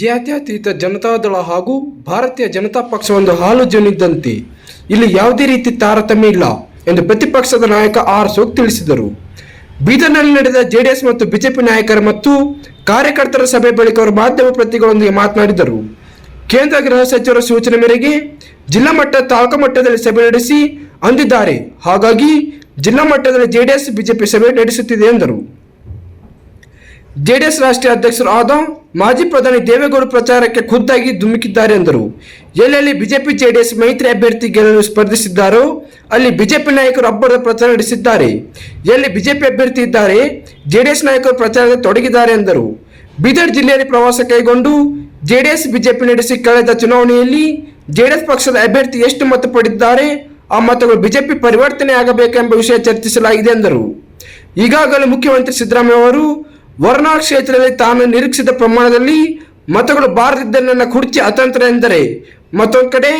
ಜಾತ್ಯತೀತ ಜನತಾದಳ ಹಾಗೂ ಭಾರತೀಯ ಜನತಾ ಪಕ್ಷ ಒಂದು ಹಾಲು ಜನಿದ್ದಂತೆ ಇಲ್ಲಿ ಯಾವುದೇ ರೀತಿ ತಾರತಮ್ಯ ಇಲ್ಲ ಎಂದು ಪ್ರತಿಪಕ್ಷದ ನಾಯಕ ಆರ್ ಅಶೋಕ್ ತಿಳಿಸಿದರು. ಬೀದರ್ನಲ್ಲಿ ನಡೆದ ಜೆಡಿಎಸ್ ಮತ್ತು ಬಿಜೆಪಿ ನಾಯಕರ ಮತ್ತು ಕಾರ್ಯಕರ್ತರ ಸಭೆ ಬಳಿಕ ಅವರು ಮಾಧ್ಯಮ ಪ್ರತಿಗಳೊಂದಿಗೆ ಮಾತನಾಡಿದರು. ಕೇಂದ್ರ ಗೃಹ ಸಚಿವರ ಸೂಚನೆ ಮೇರೆಗೆ ಜಿಲ್ಲಾ ಮಟ್ಟ ತಾಲೂಕು ಮಟ್ಟದಲ್ಲಿ ಸಭೆ ನಡೆಸಿ ಅಂದಿದ್ದಾರೆ. ಹಾಗಾಗಿ ಜಿಲ್ಲಾ ಮಟ್ಟದಲ್ಲಿ ಜೆಡಿಎಸ್, ಬಿಜೆಪಿ ಸಭೆ ನಡೆಸುತ್ತಿದೆ ಎಂದರು. ಜೆಡಿಎಸ್ ರಾಷ್ಟ್ರೀಯ ಅಧ್ಯಕ್ಷರು ಆದ ಮಾಜಿ ಪ್ರಧಾನಿ ದೇವೇಗೌಡ ಪ್ರಚಾರಕ್ಕೆ ಖುದ್ದಾಗಿ ಧುಮುಕಿದ್ದಾರೆ ಎಂದರು. ಎಲ್ಲೆಲ್ಲಿ ಬಿಜೆಪಿ, ಜೆಡಿಎಸ್ ಮೈತ್ರಿ ಅಭ್ಯರ್ಥಿ ಗೆಲ್ಲಲು ಸ್ಪರ್ಧಿಸಿದ್ದಾರೋ, ಅಲ್ಲಿ ಬಿಜೆಪಿ ನಾಯಕರು ಅಬ್ಬರದ ಪ್ರಚಾರ ನಡೆಸಿದ್ದಾರೆ. ಎಲ್ಲಿ ಬಿಜೆಪಿ ಅಭ್ಯರ್ಥಿ ಇದ್ದಾರೆ, ಜೆಡಿಎಸ್ ನಾಯಕರು ಪ್ರಚಾರದಲ್ಲಿ ತೊಡಗಿದ್ದಾರೆ ಎಂದರು. ಬೀದರ್ ಜಿಲ್ಲೆಯಲ್ಲಿ ಪ್ರವಾಸ ಕೈಗೊಂಡು ಜೆಡಿಎಸ್, ಬಿಜೆಪಿ ನಡೆಸಿ ಕಳೆದ ಚುನಾವಣೆಯಲ್ಲಿ ಜೆಡಿಎಸ್ ಪಕ್ಷದ ಅಭ್ಯರ್ಥಿ ಎಷ್ಟು ಮತ ಪಡೆದಿದ್ದಾರೆ, ಆ ಮತಗಳು ಬಿಜೆಪಿ ಪರಿವರ್ತನೆ ಆಗಬೇಕೆಂಬ ವಿಷಯ ಚರ್ಚಿಸಲಾಗಿದೆ ಎಂದರು. ಈಗಾಗಲೇ ಮುಖ್ಯಮಂತ್ರಿ ಸಿದ್ದರಾಮಯ್ಯ ಅವರು ವರ್ಣಾ ಕ್ಷೇತ್ರದಲ್ಲಿ ತಾನು ನಿರೀಕ್ಷಿತ ಪ್ರಮಾಣದಲ್ಲಿ ಮತಗಳು ಬಾರದಿದ್ದ ನನ್ನ ಕುರ್ಚಿ ಅತಂತ್ರ ಎಂದರೆ ಮತ್ತೊಂದು ಕಡೆ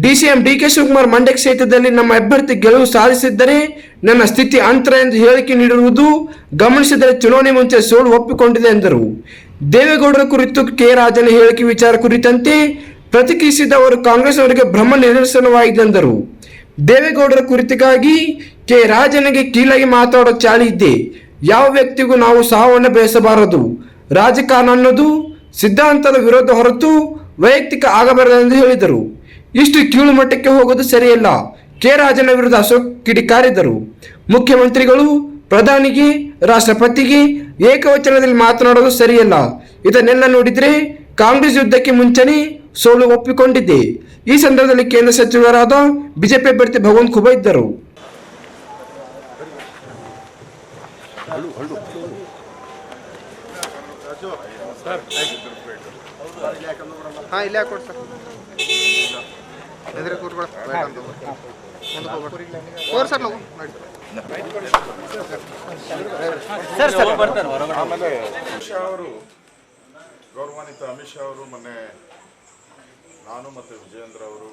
DCM D K Shivakumar Mandya ಕ್ಷೇತ್ರದಲ್ಲಿ ನಮ್ಮ ಅಭ್ಯರ್ಥಿ ಗೆಲುವು ಸಾಧಿಸಿದ್ದರೆ ನನ್ನ ಸ್ಥಿತಿ ಅಂತರ ಎಂದು ಹೇಳಿಕೆ ನೀಡಿರುವುದು ಗಮನಿಸಿದರೆ ಚುನಾವಣೆ ಮುಂಚೆ ಸೋಲು ಒಪ್ಪಿಕೊಂಡಿದೆ ಎಂದರು. ದೇವೇಗೌಡರ ಕುರಿತು ಕೆ ರಾಜನ ಹೇಳಿಕೆ ವಿಚಾರ ಕುರಿತಂತೆ ಪ್ರತಿಕ್ರಿಯಿಸಿದ ಅವರು ಕಾಂಗ್ರೆಸ್ನವರಿಗೆ ಭ್ರಮ ನಿದರ್ಶನವಾಗಿದೆ ಎಂದರು. ದೇವೇಗೌಡರ ಕುರಿತಿಗಾಗಿ ಕೆ ರಾಜನಿಗೆ ಕೀಳಾಗಿ ಮಾತಾಡೋ ಚಾಳಿ ಇದ್ದೆ ಯಾವ ವ್ಯಕ್ತಿಗೂ ನಾವು ಸಾವನ್ನ ಬಯಸಬಾರದು. ರಾಜಕಾರಣ ಅನ್ನೋದು ಸಿದ್ಧಾಂತದ ವಿರೋಧ ಹೊರತು ವೈಯಕ್ತಿಕ ಆಗಬಾರದು ಎಂದು ಹೇಳಿದರು. ಇಷ್ಟು ಕೀಳು ಮಟ್ಟಕ್ಕೆ ಹೋಗೋದು ಸರಿಯಲ್ಲ. ಕೆ ರಾಜನ ವಿರುದ್ಧ ಅಶೋಕ್ ಕಿಡಿಕಾರಿದರು. ಮುಖ್ಯಮಂತ್ರಿಗಳು, ಪ್ರಧಾನಿಗೆ, ರಾಷ್ಟ್ರಪತಿಗೆ ಏಕವಚನದಲ್ಲಿ ಮಾತನಾಡೋದು ಸರಿಯಲ್ಲ. ಇದನ್ನೆಲ್ಲ ನೋಡಿದ್ರೆ ಕಾಂಗ್ರೆಸ್ ಯುದ್ಧಕ್ಕೆ ಮುಂಚೆನೇ ಸೋಲು ಒಪ್ಪಿಕೊಂಡಿದೆ ಈ ಸಂದರ್ಭದಲ್ಲಿ ಕೇಂದ್ರ ಸಚಿವರಾದ ಬಿಜೆಪಿ ಅಭ್ಯರ್ಥಿ ಭಗವಂತ್ ಖುಬಾ ಇದ್ದರು. ಹಾಂ ಇಲ್ಲೇ ಹಾಕೊಡಿ ಸರ್. ಎದುರೇ ಕೂತ್ಕೊಳ್ಳ ಬೇಕಂತ ಮುಂದಕ್ಕೆ ಹೋಗ್ಬೇಡಿ. ಹೋರ್ ಸರ್ ನಾವು ನೋಡಿ. ಆಮೇಲೆ ಅಮಿತ್ ಶಾ ಅವರು ಗೌರವಾನ್ವಿತ ಅಮಿತ್ ಶಾ ಅವರು ಮೊನ್ನೆ ನಾನು ಮತ್ತು ವಿಜಯೇಂದ್ರ ಅವರು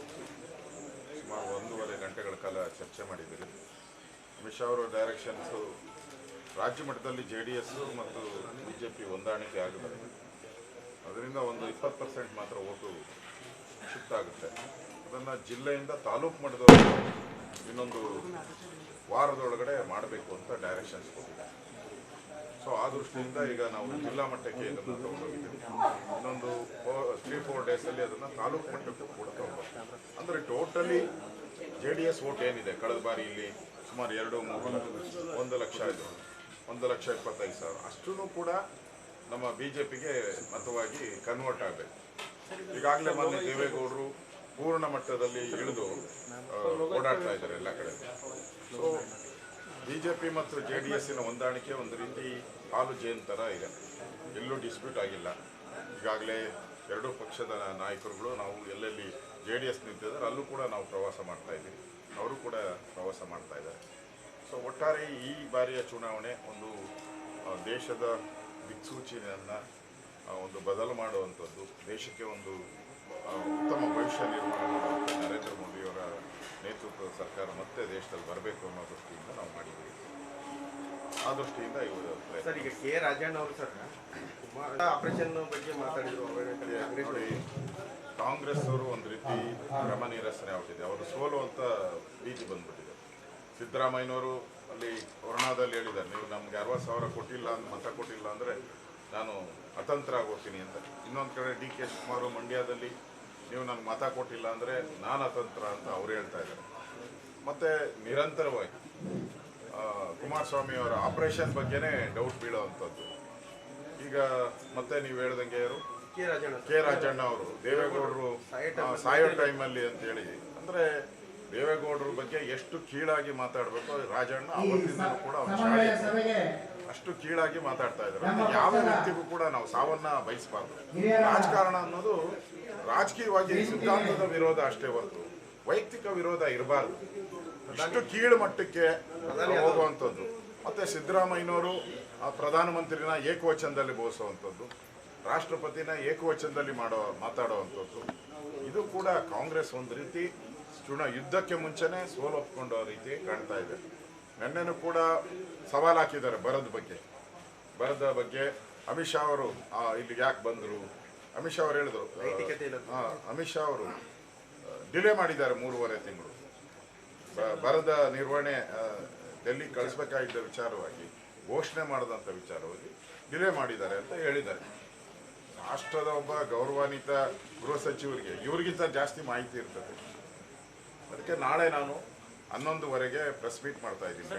ಸುಮಾರು ಒಂದೂವರೆ ಗಂಟೆಗಳ ಕಾಲ ಚರ್ಚೆ ಮಾಡಿದ್ದೀರಿ. ಅಮಿತ್ ಶಾ ಅವರ ಡೈರೆಕ್ಷನ್ಸು ರಾಜ್ಯ ಮಟ್ಟದಲ್ಲಿ ಜೆ ಡಿ ಎಸ್ ಮತ್ತು ಬಿ ಜೆ ಪಿ ಹೊಂದಾಣಿಕೆ ಆಗಿದೆ. ಅದರಿಂದ ಒಂದು ಇಪ್ಪತ್ತು ಪರ್ಸೆಂಟ್ ಮಾತ್ರ ಓಟು ಶಿಫ್ಟ್ ಆಗುತ್ತೆ. ಅದನ್ನು ಜಿಲ್ಲೆಯಿಂದ ತಾಲೂಕು ಮಟ್ಟದವರು ಇನ್ನೊಂದು ವಾರದೊಳಗಡೆ ಮಾಡಬೇಕು ಅಂತ ಡೈರೆಕ್ಷನ್ಸ್ ಕೊಟ್ಟಿದೆ ಸೊ ಆ ದೃಷ್ಟಿಯಿಂದ ಈಗ ನಾವು ಜಿಲ್ಲಾ ಮಟ್ಟಕ್ಕೆ ಇದನ್ನು ತಗೊಂಡೋಗಿದ್ದೀವಿ. ಇನ್ನೊಂದು ತ್ರೀ ಫೋರ್ ಡೇಸಲ್ಲಿ ಅದನ್ನು ತಾಲೂಕು ಮಟ್ಟಕ್ಕೂ ಕೂಡ ತಗೊಂಡು ಅಂದರೆ totally J D S vote ಏನಿದೆ? ಕಳೆದ ಬಾರಿ ಇಲ್ಲಿ ಸುಮಾರು ಎರಡು, ಮೂರು ಒಂದು ಲಕ್ಷ ಇದು ಒಂದು ಲಕ್ಷ ಇಪ್ಪತ್ತೈದು ಸಾವಿರ. ಅಷ್ಟೂ ಕೂಡ ನಮ್ಮ ಬಿ ಜೆ ಮತವಾಗಿ ಕನ್ವರ್ಟ್ ಆಗಬೇಕು. ಈಗಾಗಲೇ ಮೊನ್ನೆ ದೇವೇಗೌಡರು ಪೂರ್ಣ ಮಟ್ಟದಲ್ಲಿ ಇಳಿದು ಓಡಾಡ್ತಾ ಇದ್ದಾರೆ ಎಲ್ಲ ಕಡೆ. ಸೊ ಬಿ ಜೆ ಪಿ ಮತ್ತು ಜೆ ಡಿ ಎಸ್ಸಿನ ಹೊಂದಾಣಿಕೆ ಒಂದು ರೀತಿ ಹಾಲು ಜೇನ್ ಥರ ಇದೆ. ಎಲ್ಲೂ ಡಿಸ್ಪ್ಯೂಟ್ ಆಗಿಲ್ಲ. ಈಗಾಗಲೇ ಎರಡೂ ಪಕ್ಷದ ನಾಯಕರುಗಳು ನಾವು ಎಲ್ಲೆಲ್ಲಿ ಜೆ ಡಿ ಎಸ್ ನಿಂತಿದ್ದಾರೆ, ಅಲ್ಲೂ ಕೂಡ ನಾವು ಪ್ರವಾಸ ಮಾಡ್ತಾ ಇದ್ದೀವಿ. ಅವರು ಕೂಡ ಪ್ರವಾಸ ಮಾಡ್ತಾ ಇದ್ದಾರೆ. ಸೊ ಒಟ್ಟಾರೆ ಈ ಬಾರಿಯ ಚುನಾವಣೆ ಒಂದು ದೇಶದ ದಿಕ್ಸೂಚಿಯನ್ನು ಒಂದು ಬದಲು ಮಾಡುವಂಥದ್ದು ದೇಶಕ್ಕೆ ಒಂದು ಉತ್ತಮ ಭವಿಷ್ಯ ನಿರ್ಮಾಣ ಮಾಡುವಂಥ ನರೇಂದ್ರ ಮೋದಿಯವರ ನೇತೃತ್ವದ ಸರ್ಕಾರ ಮತ್ತೆ ದೇಶದಲ್ಲಿ ಬರಬೇಕು ಅನ್ನೋ ದೃಷ್ಟಿಯಿಂದ ನಾವು ಮಾಡಿದ್ದೀವಿ. ಆ ದೃಷ್ಟಿಯಿಂದ ಇವರು. ಸರ್ ಈಗ ಕೆ ರಾಜಣ್ಣ ಅವರು ಸರ್ ಆಪರೇಷನ್ ಬಗ್ಗೆ ಮಾತಾಡಿದ್ರು ನೋಡಿ ಕಾಂಗ್ರೆಸ್ ಅವರು ಒಂದು ರೀತಿ ಕ್ರಮ ನಿರಸನೆ ಆಗ್ಬಿಟ್ಟಿದೆ. ಅವರು ಸೋಲುವಂತ ರೀತಿ ಬಂದ್ಬಿಟ್ಟಿದೆ. ಸಿದ್ದರಾಮಯ್ಯನವರು ಅಲ್ಲಿ ಕೊರೋನಾದಲ್ಲಿ ಹೇಳಿದ್ದಾರೆ. ನೀವು ನಮಗೆ ಅರವತ್ತು ಸಾವಿರ ಕೊಟ್ಟಿಲ್ಲ ಅಂತ ಮತ ಕೊಟ್ಟಿಲ್ಲ ಅಂದರೆ ನಾನು ಅತಂತ್ರ ಆಗೋಗ್ತೀನಿ ಅಂತ. ಇನ್ನೊಂದು ಕಡೆ ಡಿ ಕೆ ಶಿವಕುಮಾರ್ ಮಂಡ್ಯದಲ್ಲಿ ನೀವು ನನಗೆ ಮತ ಕೊಟ್ಟಿಲ್ಲ ಅಂದರೆ ನಾನು ಅತಂತ್ರ ಅಂತ ಅವ್ರು ಹೇಳ್ತಾ ಇದ್ದಾರೆ. ಮತ್ತು ನಿರಂತರವಾಗಿ ಕುಮಾರಸ್ವಾಮಿ ಅವರ ಆಪರೇಷನ್ ಬಗ್ಗೆನೇ ಡೌಟ್ ಬೀಳೋವಂಥದ್ದು. ಈಗ ಮತ್ತೆ ನೀವು ಹೇಳ್ದಂಗೆ ಯಾರು? ಕೆ ರಾಜಣ್ಣ. ಕೆ ರಾಜಣ್ಣ ಅವರು ದೇವೇಗೌಡರು ಸಾಯೋ ಟೈಮಲ್ಲಿ ಅಂತ ಹೇಳಿ. ಅಂದ್ರೆ ದೇವೇಗೌಡರ ಬಗ್ಗೆ ಎಷ್ಟು ಕೀಳಾಗಿ ಮಾತಾಡಬೇಕು ರಾಜಣ್ಣ ಅವತ್ತಿಂದಲೂ ಕೂಡ ಅವ್ರ ಶಾಲೆ ಅಷ್ಟು ಕೀಳಾಗಿ ಮಾತಾಡ್ತಾ ಇದ್ದಾರೆ. ಅಂದ್ರೆ ಯಾವ ವ್ಯಕ್ತಿಗೂ ಕೂಡ ನಾವು ಸಾವನ್ನ ಬಯಸಬಾರ್ದು. ರಾಜಕಾರಣ ಅನ್ನೋದು ರಾಜಕೀಯವಾಗಿ ಸಿದ್ಧಾಂತದ ವಿರೋಧ ಅಷ್ಟೇ ಹೊರತು ವೈಯಕ್ತಿಕ ವಿರೋಧ ಇರಬಾರ್ದು. ಅಷ್ಟು ಕೀಳು ಮಟ್ಟಕ್ಕೆ ಹೋಗುವಂಥದ್ದು. ಮತ್ತೆ ಸಿದ್ದರಾಮಯ್ಯನವರು ಆ ಪ್ರಧಾನಮಂತ್ರಿನ ಏಕವಚನದಲ್ಲಿ ಬೋಸುವಂಥದ್ದು ರಾಷ್ಟ್ರಪತಿನ ಏಕವಚನದಲ್ಲಿ ಮಾಡೋ ಮಾತಾಡುವಂಥದ್ದು. ಇದು ಕೂಡ ಕಾಂಗ್ರೆಸ್ ಒಂದು ರೀತಿ ಚುನಾ ಯುದ್ಧಕ್ಕೆ ಮುಂಚೆನೆ ಸೋಲೊಪ್ಕೊಂಡೋ ರೀತಿ ಕಾಣ್ತಾ ಇದೆ. ನೆನ್ನೆನೂ ಕೂಡ ಸವಾಲು ಹಾಕಿದ್ದಾರೆ ಬರದ ಬಗ್ಗೆ. ಬರದ ಬಗ್ಗೆ ಅಮಿತ್ ಶಾ ಅವರು ಆ, ಇಲ್ಲಿಗೆ ಯಾಕೆ ಬಂದರು? ಅಮಿತ್ ಶಾ ಅವರು ಹೇಳಿದ್ರು ಹಾಂ ಇಲ್ಲ. ಅಮಿತ್ ಶಾ ಅವರು ಡಿಲೇ ಮಾಡಿದ್ದಾರೆ ಮೂರುವರೆ ತಿಂಗಳು. ಬರದ ನಿರ್ವಹಣೆ ಡೆಲ್ಲಿ ಕಳಿಸ್ಬೇಕಾಗಿದ್ದ ವಿಚಾರವಾಗಿ ಘೋಷಣೆ ಮಾಡಿದಂಥ ವಿಚಾರವಾಗಿ ಡಿಲೇ ಮಾಡಿದ್ದಾರೆ ಅಂತ ಹೇಳಿದ್ದಾರೆ. ರಾಷ್ಟ್ರದ ಒಬ್ಬ ಗೌರವಾನ್ವಿತ ಗೃಹ ಸಚಿವರಿಗೆ ಇವ್ರಿಗಿಂತ ಜಾಸ್ತಿ ಮಾಹಿತಿ ಇರ್ತದೆ. ಅದಕ್ಕೆ ನಾಳೆ ನಾನು ಹನ್ನೊಂದುವರೆಗೆ ಪ್ರೆಸ್ ಮೀಟ್ ಮಾಡ್ತಾ ಇದ್ದೀನಿ.